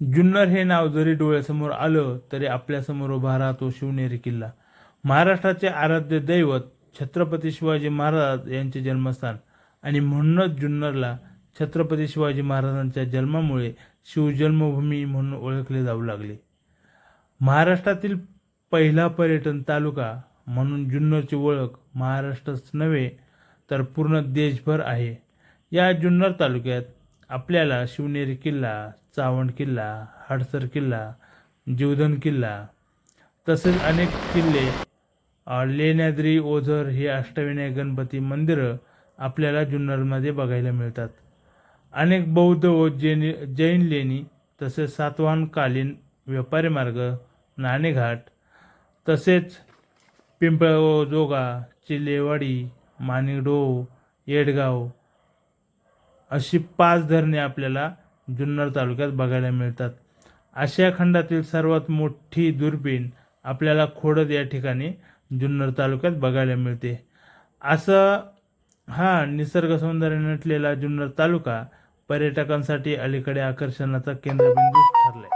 जुन्नर हे नाव जरी डोळ्यासमोर आलं तरी आपल्यासमोर उभा राहतो शिवनेरी किल्ला. महाराष्ट्राचे आराध्य दैवत छत्रपती शिवाजी महाराज यांचे जन्मस्थान. आणि म्हणूनच जुन्नरला छत्रपती शिवाजी महाराजांच्या जन्मामुळे शिवजन्मभूमी म्हणून ओळखले जाऊ लागले. महाराष्ट्रातील पहिला पर्यटन तालुका म्हणून जुन्नरची ओळख महाराष्ट्रच नव्हे तर पूर्ण देशभर आहे. या जुन्नर तालुक्यात आपल्याला शिवनेरी किल्ला चावण किल्ला हडसर किल्ला जीवधन किल्ला तसेच अनेक किल्ले. लेण्याद्री ओझर हे अष्टविनायक गणपती मंदिरं आपल्याला जुन्नरमध्ये बघायला मिळतात. अनेक बौद्ध व जैन जैन लेणी तसेच सातवाहनकालीन व्यापारी मार्ग नाणेघाट तसेच पिंपळजोगा चिलेवाडी माणिकडोह येडगाव अशी पाच धरणे आपल्याला जुन्नर तालुक्यात बघायला मिळतात. आशिया खंडातील सर्वात मोठी दुर्बीण आपल्याला खोडद या ठिकाणी जुन्नर तालुक्यात बघायला मिळते. असं हा निसर्ग सौंदर्य नटलेला जुन्नर तालुका पर्यटकांसाठी अलीकडे आकर्षणाचा केंद्रबिंदू ठरलाय.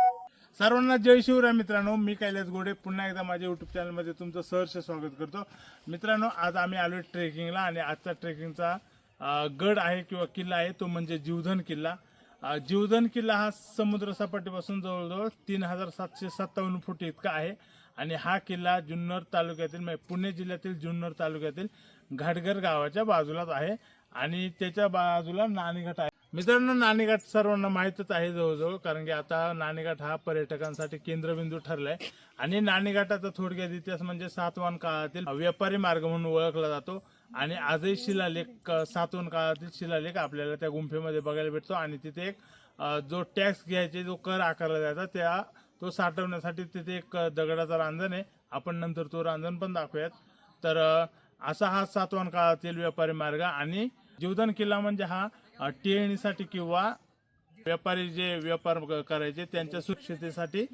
सर्वांना जय शिवराय मित्रांनो मी कैलास गोडे. पुन्हा एकदा माझ्या युट्यूब चॅनलमध्ये तुमचं सहर्ष स्वागत करतो. मित्रांनो आज आम्ही आलो ट्रेकिंगला आणि आजचा ट्रेकिंगचा गड आहे किंवा किल्ला आहे तो म्हणजे जीवधन किल्ला. जीवधन किल्ला हा समुद्र सपाटीपासून जवळजवळ तीन हजार सातशे सत्तावन्न फूट इतका आहे. आणि हा किल्ला जुन्नर तालुक्यातील म्हणजे पुणे जिल्ह्यातील जुन्नर तालुक्यातील घाटघर गावाच्या बाजूलाच आहे. आणि त्याच्या बाजूला नाणेघाट आहे. मित्रांनो नाणेघाट सर्वांना माहीतच आहे जवळजवळ कारण की आता नाणेघाट हा पर्यटकांसाठी केंद्रबिंदू ठरलाय. आणि नाणेघाटाचा थोडक्यात इतिहास म्हणजे सातवान काळातील व्यापारी मार्ग म्हणून ओळखला जातो. आणि आजही शिलालेख सातवण काळातील शिलालेख आपल्याला त्या गुंफेमध्ये बघायला भेटतो आणि तिथे एक जो टॅक्स घ्यायचे जो कर आकारला जायचा त्या तो साठवण्यासाठी तिथे एक दगडाचा रांजण आहे. आपण नंतर तो रांजण पण दाखवूयात. तर असा हा सातवण काळातील व्यापारी मार्ग आणि जीवदान किल्ला म्हणजे हा अ, टेळणीसाठी किंवा व्यापारी जे व्यापार करायचे त्यांच्या सुरक्षितेसाठी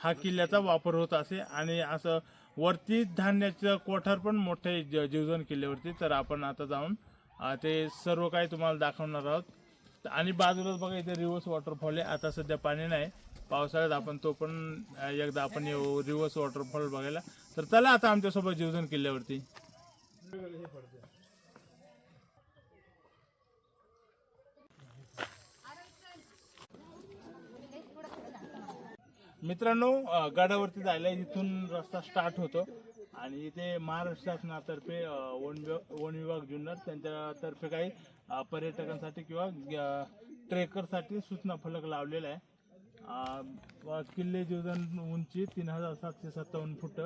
हा किल्ल्याचा वापर होत असे आणि असं वरती धान्याचं कोठार पण मोठे जीवजन ज- किल्ल्यावरती. तर आपण आता जाऊन ते सर्व काही तुम्हाला दाखवणार आहोत. आणि बाजूलाच बघा इथे रिव्हर्स वॉटरफॉल आहे. आता सध्या पाणी नाही. पावसाळ्यात आपण तो पण एकदा आपण येऊ रिव्हर्स वॉटरफॉल बघायला. तर चला आता आमच्यासोबत जीवजन किल्ल्यावरती. मित्रांनो गडावरती जायला इथून रस्ता स्टार्ट होतो. आणि इथे महाराष्ट्र शासनातर्फे वन विभाग वन विभाग जुन्नर त्यांच्यातर्फे काही पर्यटकांसाठी किंवा ट्रेकरसाठी सूचना फलक लावलेला आहे. किल्ले जीवन उंची तीन हजार सातशे सत्तावन्न फूट.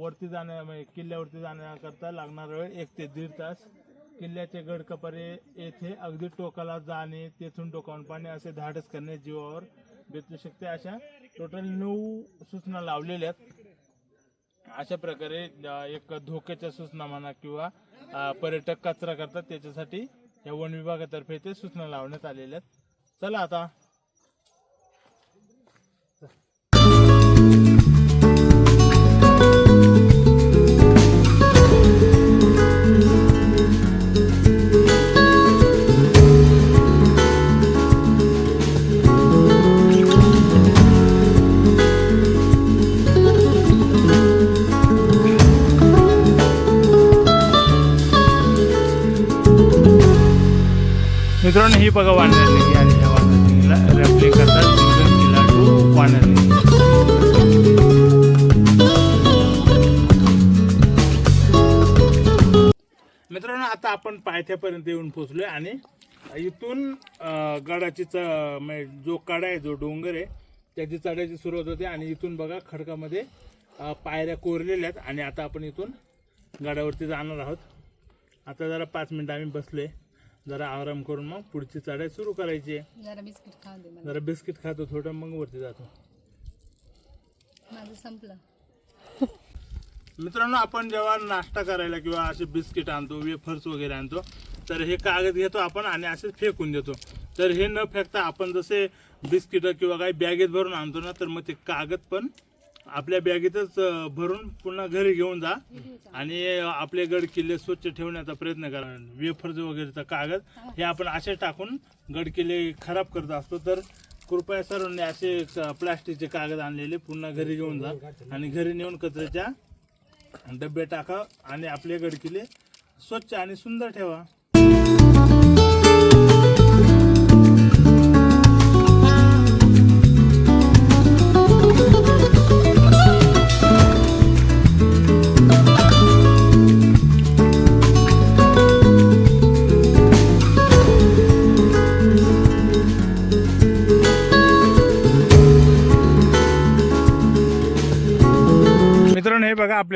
वरती जाण्या म्हणजे किल्ल्यावरती जाण्याकरता लागणारा वेळ एक ते दीड तास. किल्ल्याचे गडकपारे येथे अगदी टोकाला जाणे तेथून टोकावून पाणी असे धाडस करणे जीवावर बेतू शकते अशा टोटल नऊ सूचना लावलेल्या आहेत. अशा प्रकारे एक धोक्याच्या सूचना म्हणा किंवा पर्यटक कचरा करतात त्याच्यासाठी या वन विभागातर्फे ते सूचना लावण्यात आलेल्या आहेत. चला आता बघा वानरलिंगी आणि करतात किल्ला टू मित्रांनो आता आपण पायथ्यापर्यंत येऊन पोचलोय आणि इथून गडाची च म्हणजे जो कडा आहे जो डोंगर आहे त्याची चढायची सुरुवात होते आणि इथून बघा खडकामध्ये पायऱ्या कोरलेल्या आहेत आणि आता आपण इथून गडावरती जाणार आहोत. आता जरा पाच मिनिटं आम्ही बसले जरा आराम करून मग पुढची चढाई सुरू करायची. आहे जरा बिस्किट खाऊ दे मला. जरा बिस्किट खातो थोडं मग वरती जातो. माझं संपलं. मित्रांनो आपण जेव्हा नाश्ता करायला किंवा असे बिस्किट आणतो वेफर्स वगैरे आणतो तर हे कागद घेतो आपण आणि असे फेकून देतो. तर हे न फेकता आपण जसे बिस्किट किंवा काही बॅगेत भरून आणतो ना तर मग ते कागद पण आपल्या बॅगेतच भरून पुन्हा घरी घेऊन जा. आणि आपले गड किल्ले स्वच्छ ठेवण्याचा प्रयत्न करा. वेफर्स वगैरेचा कागद हे आपण असे टाकून गड किल्ले खराब करत असतो. तर कृपया सर्वांनी असे प्लास्टिकचे कागद आणलेले पुन्हा घरी घेऊन जा. आणि घरी नेऊन कचऱ्याच्या डबे टाका आणि आपले गडकिले स्वच्छ आणि सुंदर ठेवा.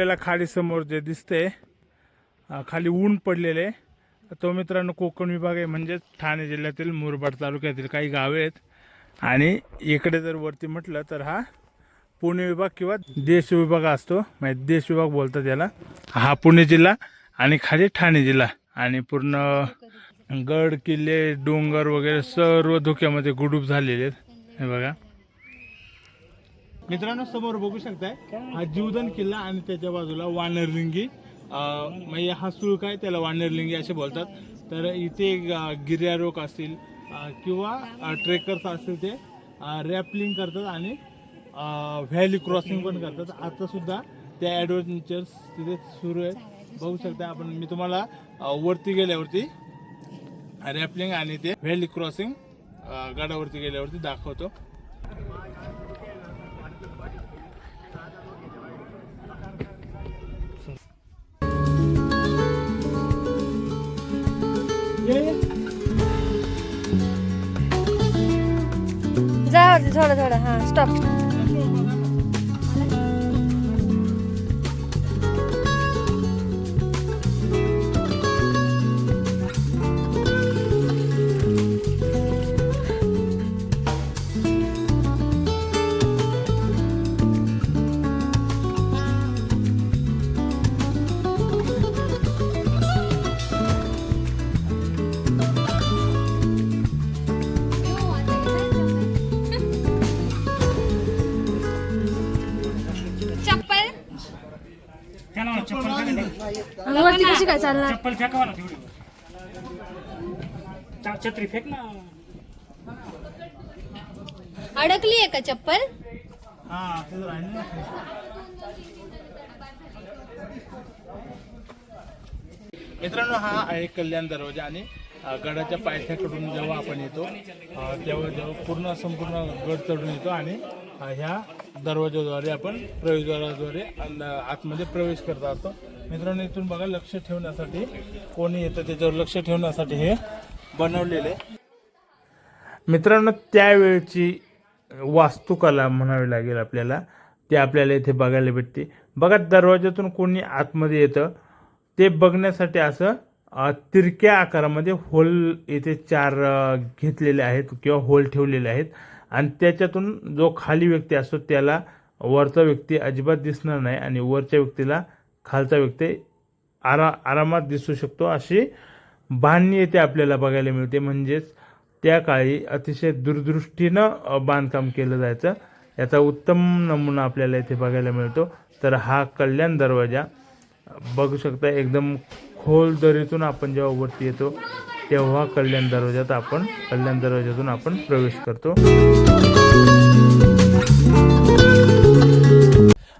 आपल्याला खाली समोर जे दिसते खाली ऊन पडलेले. तो मित्रांनो कोकण विभाग आहे म्हणजेच ठाणे जिल्ह्यातील मुरबाड तालुक्यातील काही गावे आहेत. आणि इकडे जर वरती म्हटलं तर हा पुणे विभाग किंवा देश विभाग असतो. म्हणजे देश विभाग बोलतात याला. हा पुणे जिल्हा आणि खाली ठाणे जिल्हा. आणि पूर्ण गड किल्ले डोंगर वगैरे सर्व धोक्यामध्ये गुडूप झालेले आहेत. हे बघा. मित्रांनो समोर बघू शकताय हा जीवदान किल्ला आणि त्याच्या बाजूला वानरलिंगी. म्हणजे हा सुळक आहे त्याला वानरलिंगी असे बोलतात. तर इथे ग- असतील किंवा ट्रेकर्स असतील ते रॅपलिंग करतात आणि व्हॅली क्रॉसिंग पण करतात. आता सुद्धा त्या ॲडव्हेंचर्स तिथे सुरू आहेत. बघू शकता आपण मी तुम्हाला वरती गेल्यावरती रॅपलिंग आणि ते व्हॅली क्रॉसिंग गडावरती गेल्यावरती दाखवतो. जा वरती थोडं थोडं हा स्टॉप कशी काय चालणार चप्पल फेकावा ना तेवढी चा- छत्री फेक ना. अडकली आहे का चप्पल? हा ते तर आहे ना. मित्रांनो हा आहे कल्याण दरवाजा आणि अ, गडाच्या पायथ्याकडून जेव्हा आपण येतो अ, तेव्हा जेव्हा पूर्ण संपूर्ण गड चढून येतो आणि अ, ह्या दरवाजाद्वारे आपण प्रवेशद्वाराद्वारे आतमध्ये प्रवेश करत असतो. मित्रांनो इथून बघा लक्ष ठेवण्यासाठी कोणी येतं त्याच्यावर लक्ष ठेवण्यासाठी हे बनवलेले. मित्रांनो त्यावेळची वास्तुकला म्हणावी लागेल आपल्याला. ते आपल्याला इथे बघायला भेटते. बघा दरवाज्यातून कोणी आतमध्ये येतं ते बघण्यासाठी असं तिरक्या आकारामध्ये होल इथे चार घेतलेले आहेत किंवा होल ठेवलेले आहेत. आणि त्याच्यातून जो खाली व्यक्ती असतो त्याला वरचा व्यक्ती अजिबात दिसणार नाही आणि वरच्या व्यक्तीला खालचा व्यक्ती आरा आरामात दिसू शकतो. अशी बांधणी येथे आपल्याला बघायला मिळते. म्हणजेच त्या काळी अतिशय दूरदृष्टीनं बांधकाम केलं जायचं. याचा उत्तम नमुना आपल्याला इथे बघायला मिळतो. तर हा कल्याण दरवाजा बघू शकता एकदम खोल दरीतून आपण जेव्हा वरती येतो तेव्हा कल्याण दरवाजात आपण कल्याण दरवाजातून आपण प्रवेश करतो.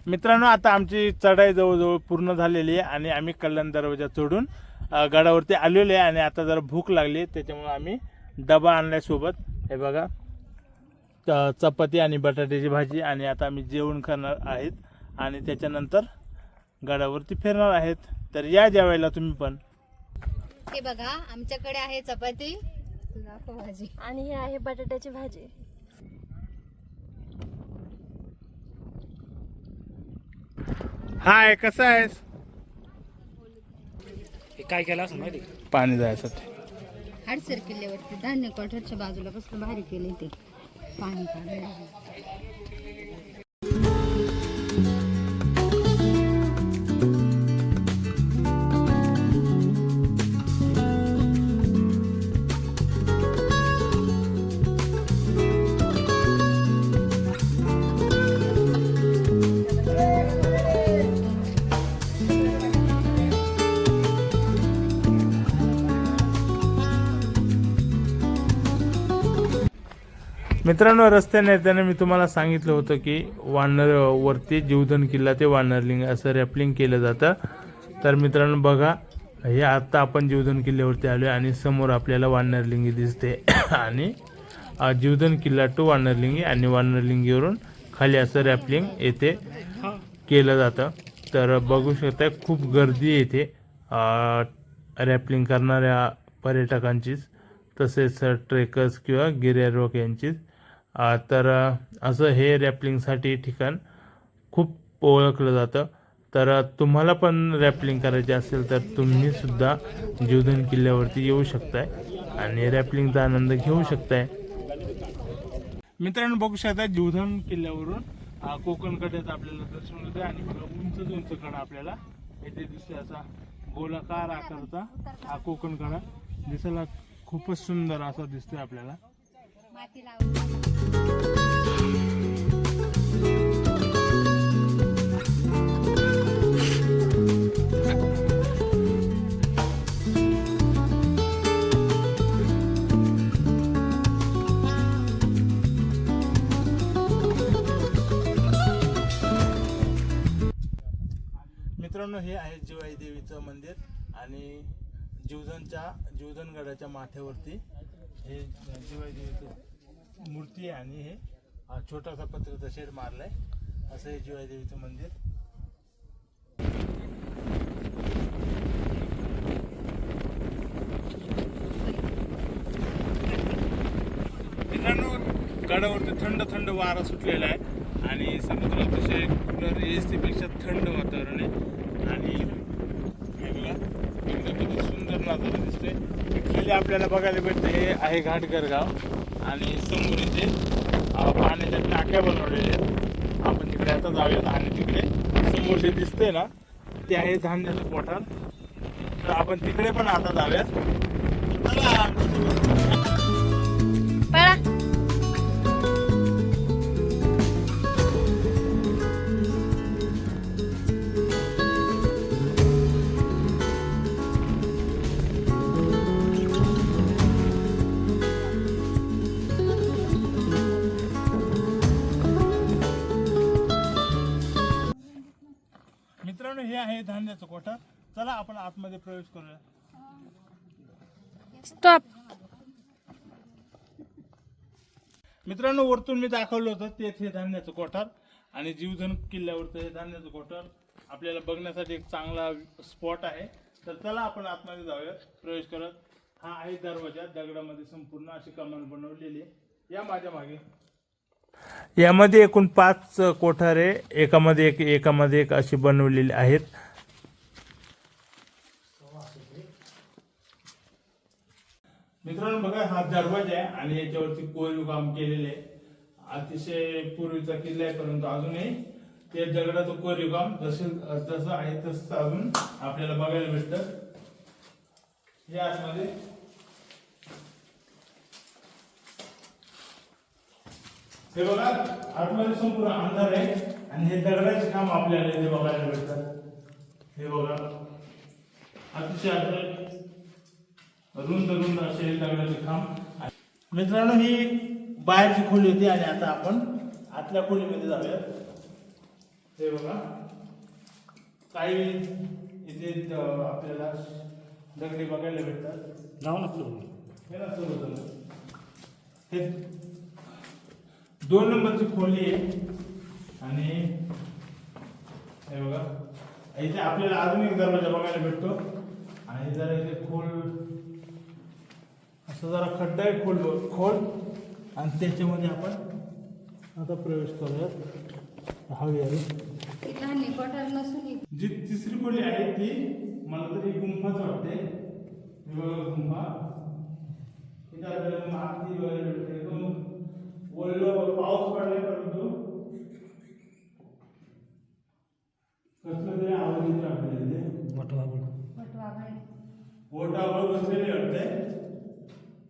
मित्रांनो आता आमची चढाई जवळजवळ पूर्ण झालेली आहे आणि आम्ही कल्याण दरवाजा चढून गडावरती आलेलो आहे आणि आता जरा भूक लागली त्याच्यामुळे आम्ही डबा आणलाय सोबत हे बघा च- चपाती आणि बटाट्याची भाजी आणि आता आम्ही जेवण करणार आहेत आणि त्याच्यानंतर गडावरती फिरणार आहेत. तर या जेवायला तुम्ही पण. हे बघा आमच्याकडे आहे चपाती भाजी. आणि हे आहे बटाट्याची भाजी. हाय कसं आहेस? हे काय केलं असं माहिती का? पाणी जायसाठी. हडसर किल्ल्यावरती धान्य क्वार्टरच्या बाजूला कसलं भारी केले ते. पाणी काढायला. मित्रांनो रस्त्याने येताना मी तुम्हाला सांगितलं होतं की वानर वरती जीवधन किल्ला ते वानरलिंग असं रॅपलिंग केलं जातं. तर मित्रांनो बघा हे आत्ता आपण जीवधन किल्ल्यावरती आलो आहे आणि समोर आपल्याला वानरलिंगी दिसते. आणि जीवधन किल्ला टू वानरलिंगी आणि वानरलिंगीवरून खाली असं रॅपलिंग येथे केलं जातं. तर बघू शकता खूप गर्दी येते रॅपलिंग करणाऱ्या पर्यटकांचीच तसेच ट्रेकर्स किंवा गिर्यारोहक यांचीच. तर असं हे रॅपलिंगसाठी ठिकाण खूप ओळखलं जातं. तर तुम्हाला पण रॅपलिंग करायचे असेल तर तुम्ही सुद्धा जीवधन किल्ल्यावरती येऊ शकताय आणि रॅपलिंगचा आनंद घेऊ शकताय. मित्रांनो बघू शकता जीवधन किल्ल्यावरून कोकण कड्याचं आपल्याला दर्शन होते आणि उंच उंच कडा आपल्याला येथे दिसते असा गोलाकार आकारचा हा कोकण कडा. दिसायला खूपच सुंदर असा दिसतोय आपल्याला. मित्रांनो हे आहे जिवाई देवीचं मंदिर आणि जीवधनच्या जीवधनगडाच्या माथ्यावरती हे जिवाई देवीचं मूर्ती आहे आणि हे हा छोटासा पत्र्याचा शेड मारलाय. असं हे जिवाई देवीचं मंदिर. मित्रांनो गडावरती थंड थंड वारा सुटलेला आहे आणि समुद्र अतिशय कुलर एसी पेक्षा थंड वातावरण आहे. आणि एकदम सुंदर नजारा दिसतोय. खाली आपल्याला बघायला भेटतं हे आहे घाटगर गाव आणि समोर इथे पाण्याच्या टाक्या बनवलेल्या आहेत. आपण तिकडे आता जाऊयात आणि तिकडे समोर जे दिसतंय ना ते आहे धान्याचं पोटार तर आपण तिकडे पण आता जाऊयात. चला. हे आहे धान्याचं कोठार चला आपण आतमध्ये प्रवेश करूया. स्टॉप मित्रांनो वरतून मी दाखवलं होतं तेच हे धान्याचं कोठार. आणि जीवधन किल्ल्यावरचं हे धान्याचं कोठार. आपल्याला बघण्यासाठी एक चांगला स्पॉट आहे. तर चला आपण आतमध्ये जाऊया. प्रवेश करत. हा आहे दरवाजा. दगडामध्ये संपूर्ण अशी कमान बनवलेली आहे. या माझ्या मागे. यामध्ये एकूण पाच कोठारे एकामध्ये एक एकामध्ये एक अशी बनवलेली आहेत. मित्रांनो बघा हा दरवाजा आहे आणि याच्यावरती कोरीव काम केलेले आहे. अतिशय पूर्वीचा किल्ला आहे परंतु अजूनही ते दगडाचं कोरीव काम जसे जसं आहे तसं अजून आपल्याला बघायला भेटतं. या आतमध्ये हे बघा आतमध्ये संपूर्ण अंधार आहे आणि हे दगडाचे काम आपल्याला इथे बघायला भेटतात. हे बघा अतिशय रुंद रुंद असे दगडाचे खांब मित्रांनो ही बाहेरची खोली होती आणि आता आपण आतल्या खोलीमध्ये जाऊया हे बघा काही इथे आपल्याला दगडी बघायला भेटतात. जाऊ ना पुढे हे ना सर्वजण. हे दोन नंबरची खोली आहे. आणि हे बघा. इथे आपल्याला अजून एक दरवाजा बघायला भेटतो. आणि जरा इथे खोल असं जरा खड्डा आहे खोल खोल. आणि त्याच्यामध्ये आपण आता प्रवेश करूयात. हवी आहे. जी तिसरी खोली आहे ती मला तरी गुंफाच वाटते. बघा गुंफा. इथं आपल्याला माती वगैरे भेटते ओलं पाऊस पडलाय परंतु कसलं तरी आवाज येतो आपल्याला इथे. वटवाघळ ओटावर बसलेले वाटते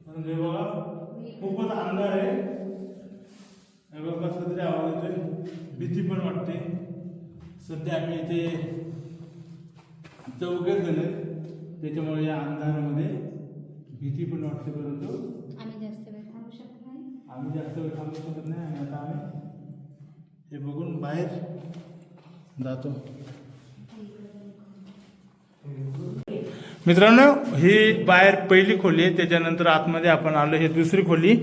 म्हणजे बघा खूपच अंधार आहे. हे बघा कसला तरी आवाज येतोय. भीती पण वाटते. सध्या आम्ही इथे चौघे आहेत. त्याच्यामुळे या अंधारामध्ये भीती पण वाटते परंतु आम्ही जास्त वेळ थांबू शकत नाही आणि आता आम्ही हे बघून बाहेर जातो. मित्रांनो ही बाहेर पहिली खोली आहे. त्याच्यानंतर आतमध्ये आपण आलो हे दुसरी खोली.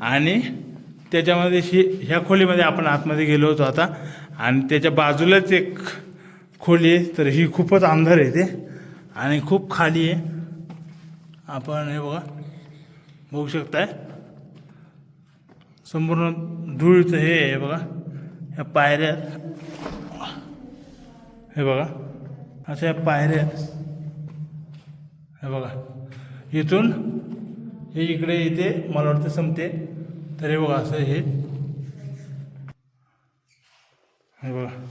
आणि त्याच्यामध्ये ही ह्या खोलीमध्ये आपण आतमध्ये गेलो होतो आता. आणि त्याच्या बाजूलाच एक खोली आहे. तर ही खूपच अंधार आहे ते. आणि खूप खाली आहे. आपण हे बघा बघू शकताय. संपूर्ण धूळचं हे आहे बघा. ह्या पायऱ्या हे बघा. अशा ह्या पायऱ्या हे बघा. इथून हे इकडे इथे मला वाटतं संपते. तर हे बघा असं हे. हे बघा.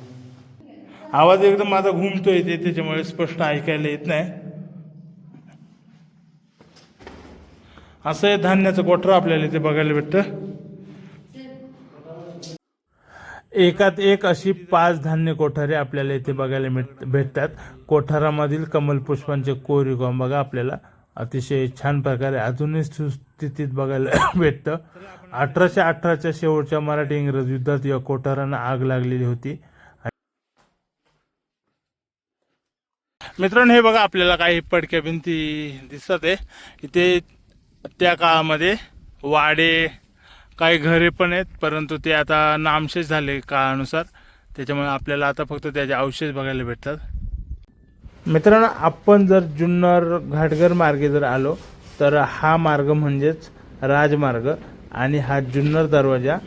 आवाज एकदम माझा घुमतो येते त्याच्यामुळे स्पष्ट ऐकायला येत नाही. असं हे धान्याचं कोठरं आपल्याला इथे बघायला भेटतं. एकात एक अशी पाच धान्य कोठारे आपल्याला इथे बघायला मिळ भेटतात. कोठारामधील कमलपुष्पांचे कोरीगॉम बघा आपल्याला. अतिशय छान प्रकारे अजूनही सुस्थितीत बघायला भेटतं. अठराशे अठराच्या शेवटच्या मराठी इंग्रज युद्धात या कोठारांना आग लागलेली होती. मित्रांनो हे बघा आपल्याला काही पडक्या भिंती दिसत आहे. इथे त्या काळामध्ये वाडे काही घरे पण आहेत परंतु ते आता नामशेष झाले काळानुसार. त्याच्यामुळे आपल्याला आता फक्त त्याचे अवशेष बघायला भेटतात. मित्रांनो आपण जर जुन्नर घाटघर मार्गे जर आलो तर हा मार्ग म्हणजेच राजमार्ग आणि हा जुन्नर दरवाजा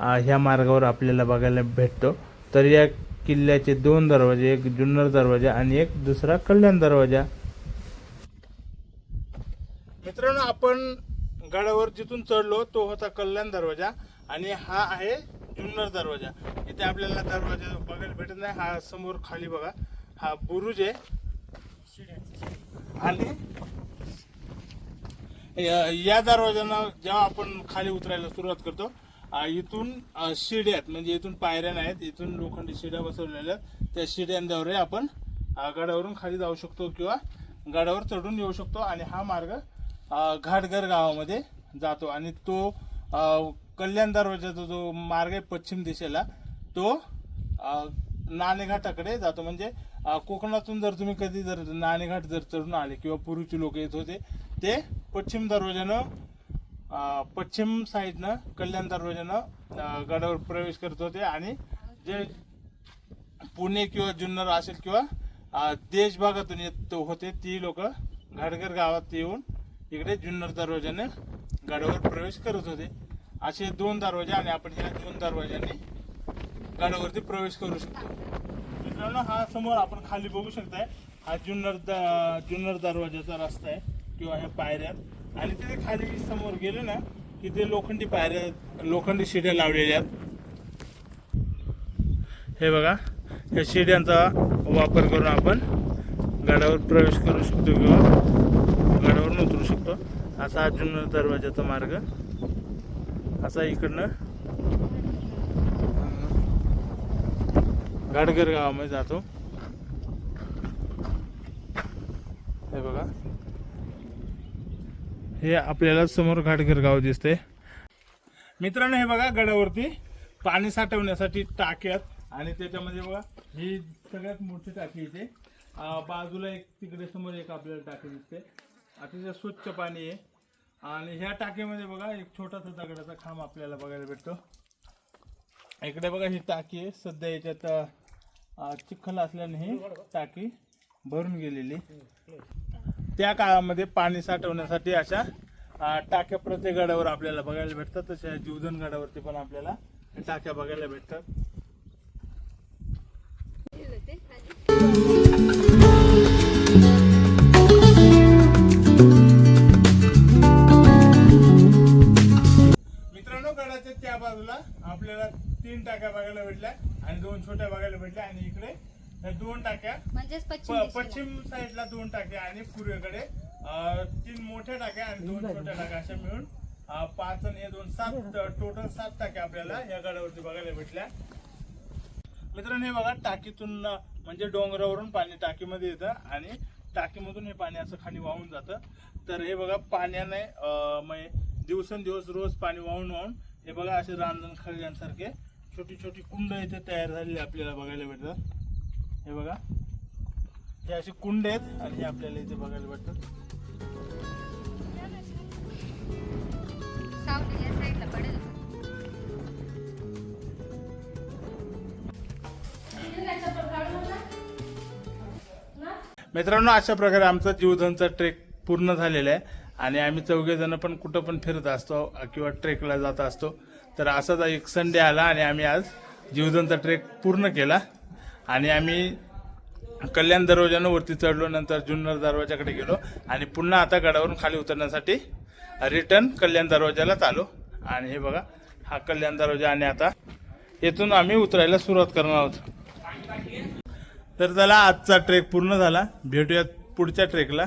ह्या मार्गावर आपल्याला बघायला भेटतो. तर या किल्ल्याचे दोन दरवाजे एक जुन्नर दरवाजा आणि एक दुसरा कल्याण दरवाजा. मित्रांनो आपण गडावर जिथून चढलो तो होता कल्याण दरवाजा आणि हा आहे जुन्नर दरवाजा. इथे आपल्याला दरवाजा बघायला भेटत नाही हा समोर खाली बघा. हा बुरुज आहे. आणि या- या दरवाजानं जेव्हा आपण खाली उतरायला सुरुवात करतो इथून शिड्या आहेत म्हणजे इथून पायऱ्या नाहीत इथून लोखंडी शिड्या बसवलेल्या आहेत. त्या शिड्यांद्वारे आपण गडावरून खाली जाऊ शकतो किंवा गडावर चढून येऊ शकतो. आणि हा मार्ग घाटघर गावामध्ये जातो आणि तो कल्याण दरवाजाचा जो मार्ग आहे पश्चिम दिशेला तो नाणेघाटाकडे जातो. म्हणजे कोकणातून जर तुम्ही कधी जर नाणेघाट जर चढून आले किंवा पूर्वीचे लोक येत होते ते पश्चिम दरवाजानं पश्चिम साईडनं कल्याण दरवाजानं गडावर प्रवेश करत होते आणि जे पुणे किंवा जुन्नर असेल किंवा देशभागातून येत होते ती लोक घाटघर गावात येऊन इकडे जुन्नर दरवाजाने गडावर प्रवेश करत होते. असे दोन दरवाजे आणि आपण ह्या दोन दरवाजाने गडावरती प्रवेश करू शकतो. मित्रांनो हा समोर आपण खाली बघू शकताय हा जुन्नर द जुन्नर दरवाजाचा रस्ता आहे किंवा ह्या पायऱ्या. आणि तिथे खाली समोर गेले ना की ते लोखंडी पायऱ्या लोखंडी शिड्या लावलेल्या आहेत. हे बघा या शिड्यांचा वापर करून आपण गडावर प्रवेश करू शकतो किंवा शकतो. असा अजून दरवाजाचा मार्ग. असा इकडनं. घाटघर गावामध्ये जातो. हे बघा. हे आपल्याला समोर घाटघर गाव दिसते मित्रांनो हे बघा गडावरती पाणी साठवण्यासाठी टाक्यात आणि त्याच्यामध्ये बघा ही सगळ्यात मोठी टाकी इथे. बाजूला एक तिकडे समोर एक आपल्याला टाकी दिसते. अतिशय स्वच्छ पाणी आहे. आणि ह्या टाकीमध्ये बघा एक छोटासा दगडाचा खांब आपल्याला बघायला भेटतो. इकडे बघा ही टाकी आहे. सध्या याच्यात चिखल असल्याने ही टाकी भरून गेलेली. त्या काळामध्ये पाणी साठवण्यासाठी अशा टाक्या प्रत्येक गडावर आपल्याला बघायला भेटतात. तशा जीवधन गडावरती पण आपल्याला टाक्या बघायला भेटतात. गडाच्या त्या बाजूला आपल्याला तीन टाक्या बघायला भेटल्या आणि दोन छोट्या बघायला भेटल्या आणि इकडे या दोन टाक्या म्हणजेच पश्चिम प- दिशेला. पश्चिम साईडला दोन टाक्या आणि पूर्वेकडे अं, तीन मोठ्या टाक्या आणि दोन छोट्या टाक्या अशा मिळून अं, पाच आणि हे दोन सात टोटल सात टाक्या आपल्याला या गडावरती बघायला भेटल्या. मित्रांनो हे बघा टाकीतून अं, म्हणजे डोंगरावरून पाणी टाकीमध्ये येतं आणि टाकीमधून हे पाणी असं खाली वाहून जातं. तर हे बघा पाण्याने अं, म्हणजे दिवसेंदिवस रोज पाणी वाहून वाहून हे बघा असे रांजण खळग्यांसारखे छोटी छोटी कुंड इथे तयार झालेली आपल्याला बघायला भेटतात. हे बघा. हे असे कुंड आहेत आणि हे आपल्याला इथे बघायला भेटतात. मित्रांनो अशा प्रकारे आमचा जीवधनचा ट्रेक पूर्ण झालेला आहे. आणि आम्ही चौघेजणं पण कुठं पण फिरत असतो किंवा ट्रेकला जात असतो. तर असाच एक संडे आला आणि आम्ही आज जीवजंत ट्रेक पूर्ण केला. आणि आम्ही कल्याण दरवाजानं वरती चढलो नंतर जुन्नर दरवाजाकडे गेलो आणि पुन्हा आता गडावरून खाली उतरण्यासाठी रिटर्न कल्याण दरवाजालाच आलो. आणि हे बघा हा कल्याण दरवाजा आणि आता येथून आम्ही उतरायला सुरुवात करणार आहोत. तर त्याला आजचा ट्रेक पूर्ण झाला. भेटूयात पुढच्या ट्रेकला.